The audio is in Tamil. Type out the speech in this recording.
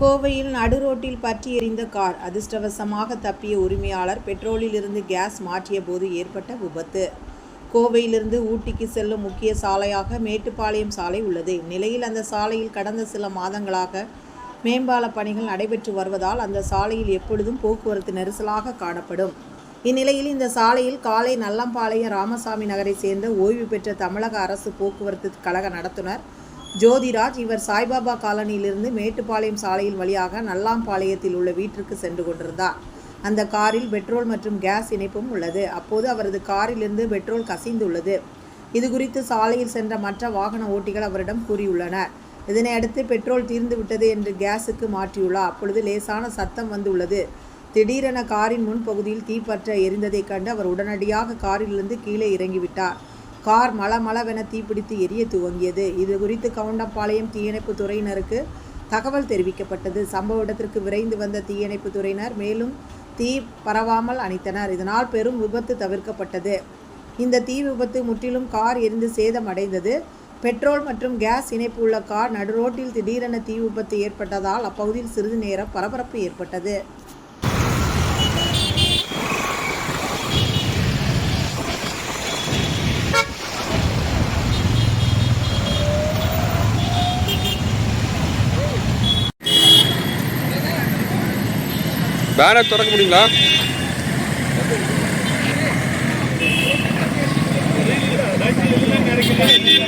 கோவையில் நடுரோட்டில் பற்றி எறிந்த கார் அதிர்ஷ்டவசமாக தப்பிய உரிமையாளர் பெட்ரோலிலிருந்து கேஸ் மாற்றிய போது ஏற்பட்ட விபத்து. கோவையிலிருந்து ஊட்டிக்கு செல்லும் முக்கிய சாலையாக மேட்டுப்பாளையம் சாலை உள்ளது. இந்நிலையில் அந்த சாலையில் கடந்த சில மாதங்களாக மேம்பால பணிகள் நடைபெற்று வருவதால் அந்த சாலையில் எப்பொழுதும் போக்குவரத்து நெரிசலாக காணப்படும். இந்நிலையில் இந்த சாலையில் காலை நல்லம்பாளையம் ராமசாமி நகரை சேர்ந்த ஓய்வு பெற்ற தமிழக அரசு போக்குவரத்து கழக நடத்துனர் ஜோதிராஜ் இவர் சாய்பாபா காலனியிலிருந்து மேட்டுப்பாளையம் சாலையில் வழியாக நல்லாம்பாளையத்தில் உள்ள வீட்டிற்கு சென்று கொண்டிருந்தார். அந்த காரில் பெட்ரோல் மற்றும் கேஸ் இணைப்பும் உள்ளது. அப்போது அவரது காரிலிருந்து பெட்ரோல் கசிந்துள்ளது. இது குறித்து சாலையில் சென்ற மற்ற வாகன ஓட்டிகள் அவரிடம் கூறியுள்ளனர். இதனையடுத்து பெட்ரோல் தீர்ந்து விட்டது என்று கேஸுக்கு மாற்றியுள்ளார். அப்பொழுது லேசான சத்தம் வந்துள்ளது. திடீரென காரின் முன்பகுதியில் தீப்பற்ற எரிந்ததைக் கண்டு அவர் உடனடியாக காரிலிருந்து கீழே இறங்கிவிட்டார். கார் மளமளவென தீப்பிடித்து எரிய துவங்கியது. இது குறித்து கவுண்டம்பாளையம் தீயணைப்பு துறையினருக்கு தகவல் தெரிவிக்கப்பட்டது. சம்பவ இடத்திற்கு விரைந்து வந்த தீயணைப்பு துறையினர் மேலும் தீ பரவாமல் அணைத்தனர். இதனால் பெரும் விபத்து தவிர்க்கப்பட்டது. இந்த தீ விபத்து முற்றிலும் கார் எரிந்து சேதமடைந்தது பெட்ரோல் மற்றும் கேஸ் இணைப்பு உள்ள கார் நடுரோட்டில் திடீரென தீ விபத்து ஏற்பட்டதால் அப்பகுதியில் சிறிது நேரம் பரபரப்பு ஏற்பட்டது. பேனர் திறக்க முடியுங்களா? கிடைக்கல